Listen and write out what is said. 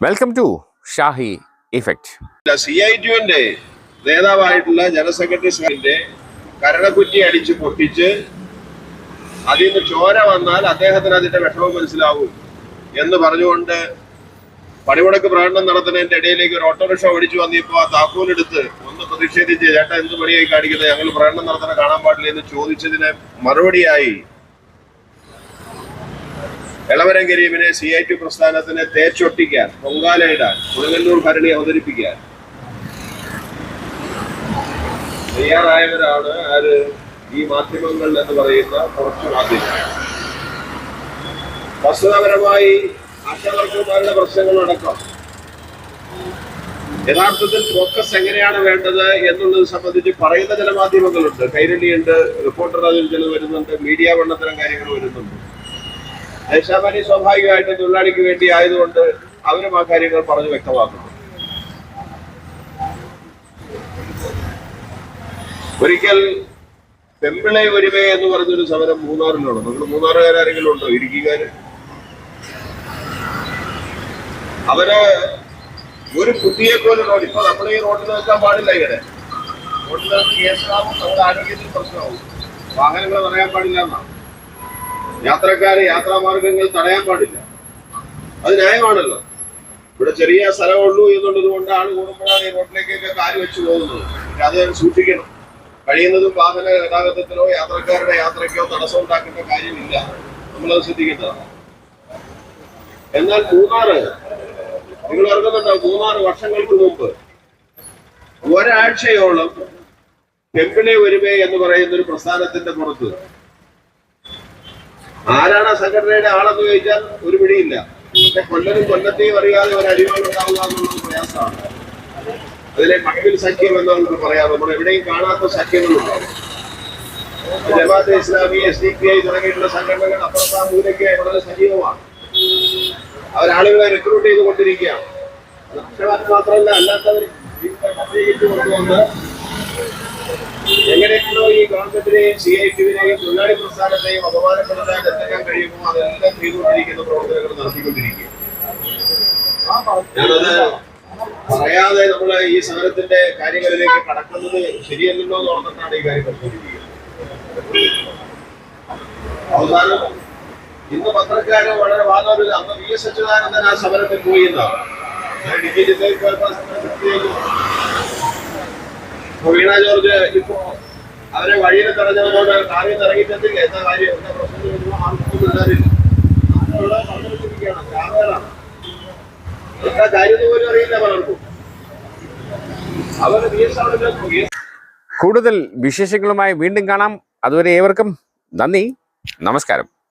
Welcome to Shahi effect C I ടിന്റെ നേതാവായിട്ടുള്ള general secretary കരണക്കുറ്റി അടിച്ച് പൊട്ടിച്ച് അതിൽ നിന്ന് ചോര വന്നാൽ അദ്ദേഹത്തിന് അതിന്റെ വിഷമം മനസ്സിലാവും എന്ന് പറഞ്ഞുകൊണ്ട് പണിമുടക്ക് പ്രകടനം നടത്തുന്നതിന്റെ ഇടയിലേക്ക് ഒരു ഓട്ടോറിക്ഷ ഓടിച്ചു വന്നിപ്പോ ആ താക്കോലെടുത്ത് ഒന്ന് പ്രതിഷേധിച്ച് ചേട്ടാ എന്ത് പണിയായി കാണിക്കുന്നത്? ഞങ്ങൾ പ്രകടനം നടത്താൻ കാണാൻ പാടില്ല എന്ന് ചോദിച്ചതിന് മറുപടിയായി എളവരം കരീമിനെ സി ഐ ടി പ്രസ്ഥാനത്തിനെ തേച്ചൊട്ടിക്കാൻ പൊങ്കാലയിടാൻ കൊടുങ്ങല്ലൂർ ഭരണി അവതരിപ്പിക്കാൻ. തയ്യാറായവരാണ് ആര്? ഈ മാധ്യമങ്ങൾ എന്ന് പറയുന്ന കുറച്ച് മാധ്യമങ്ങൾ. വസ്തുതാപരമായി ആശാവർക്കന്മാരുടെ പ്രശ്നങ്ങളടക്കം. യഥാർത്ഥത്തിൽ ഫോക്കസ് എങ്ങനെയാണ് വേണ്ടത് എന്നുള്ളത് സംബന്ധിച്ച് പറയുന്ന ചില മാധ്യമങ്ങളുണ്ട്. കൈരളിയുണ്ട് റിപ്പോർട്ടർ അതിൽ ചിലത് വരുന്നുണ്ട് മീഡിയ വണ്ണത്തരം കാര്യങ്ങൾ വരുന്നുണ്ട്. ദേശാഭിമാനി സ്വാഭാവികമായിട്ടും തൊഴിലാളിക്ക് വേണ്ടി ആയതുകൊണ്ട് അവരും ആ കാര്യങ്ങൾ പറഞ്ഞു വ്യക്തമാക്കുന്നു. ഒരിക്കൽ പെമ്പിളെ ഒരുമേ എന്ന് പറഞ്ഞൊരു സമരം മൂന്നാറിലുണ്ട്. നിങ്ങൾ മൂന്നാറുകാരെങ്കിലും ഉണ്ടോ ഇടുക്കിക്കാര്. അവർ ഒരു കുട്ടിയെ പോലെ റോഡ് ഇപ്പൊ നമ്മൾ ഈ റോഡിൽ നിൽക്കാൻ പാടില്ല ഇങ്ങനെ. റോഡിൽ കേസാവും നമ്മുടെ ആരോഗ്യത്തിന് പ്രശ്നമാവും. വാഹനങ്ങൾ പറയാൻ പാടില്ല എന്നാണ്. യാത്രക്കാരെ യാത്രാമാർഗങ്ങൾ തടയാൻ പാടില്ല. അത് ന്യായമാണല്ലോ. ഇവിടെ ചെറിയ സ്ഥലമുള്ളൂ എന്നുള്ളത് കൊണ്ട് ആൾ കൂടുമ്പോഴാണ് ഈ റോഡിലേക്കൊക്കെ കാൽ വെച്ച് പോകുന്നത്. അത് സൂക്ഷിക്കണം. കഴിയുന്നതും വാഹന ഗതാഗതത്തിലോ യാത്രക്കാരുടെ യാത്രയ്ക്കോ തടസ്സം ഉണ്ടാക്കേണ്ട കാര്യമില്ല. നമ്മളത് ശ്രദ്ധിക്കേണ്ടതാണ്. എന്നാൽ മൂന്നാറ് നിങ്ങൾ ഓർക്കുന്നുണ്ടോ? മൂന്നാറ് വർഷങ്ങൾക്ക് മുമ്പ് ഒരാഴ്ചയോളം ടെമ്പിളെ ഒരുമേ എന്ന് പറയുന്ന ഒരു പ്രസ്ഥാനത്തിന്റെ പുറത്ത് ആരാണ് ആ സംഘടനയുടെ ആളെന്ന് ചോദിച്ചാൽ ഒരു പിടിയില്ല. പക്ഷെ കൊല്ലനും കൊല്ലത്തെയും അറിയാതെ ഒരു അടിമകൾ ഉണ്ടാവുക എന്നുള്ളത് പ്രയാസമാണ്. അതിലെ മക്കിൽ സഖ്യം എന്ന് നമുക്ക് പറയാം. നമ്മൾ എവിടെയും കാണാത്ത സഖ്യങ്ങളുണ്ടാവും. Jamaat-e Islami S D P I തുടങ്ങിയിട്ടുള്ള സംഘടനകൾ അപ്പുറത്താ മൂലയ്ക്ക് വളരെ സജീവമാണ്. അവരാളുകളെ റിക്രൂട്ട് ചെയ്തുകൊണ്ടിരിക്കുകയാണ്. കൊണ്ടിരിക്കുകയാണ് മാത്രമല്ല അല്ലാത്തവർ കൊണ്ടുവന്ന് എങ്ങനെയാണോ ഈ ഗവൺമെന്റിനെയും സി ഐ ടിവിനെയും തൊഴിലാളി പ്രസ്ഥാനത്തെയും അപമാനപ്പെടുത്താൻ എത്തിക്കാൻ കഴിയുമോ അതെല്ലാം ചെയ്തുകൊണ്ടിരിക്കുന്ന പ്രവർത്തനങ്ങൾ നടത്തിക്കൊണ്ടിരിക്കുക ഞാനത് പറയാതെ നമ്മൾ ഈ സമരത്തിന്റെ കാര്യങ്ങളിലേക്ക് കടക്കുന്നത് ശരിയല്ലല്ലോ എന്ന് ഓർത്തിട്ടാണ് ഈ കാര്യം പരിശോധിക്കുന്നത് അവസാനം ഇന്ന് പത്രക്കാര് വളരെ വാദമില്ല അന്ന് വി എസ് അച്യുതാനന്ദൻ ആ സമരത്തിൽ പോയി എന്നാണ്. ഇപ്പൊ വീണ ജോർജ് ഇപ്പോ അവരെ വഴിയിൽ തടഞ്ഞതുകൊണ്ട് കാറിൽ ഇറങ്ങിച്ചെത്തില്ല എന്താ കാര്യം? കാര്യം കൂടുതൽ വിശേഷങ്ങളുമായി വീണ്ടും കാണാം. അതുവരെ ഏവർക്കും നന്ദി. നമസ്കാരം.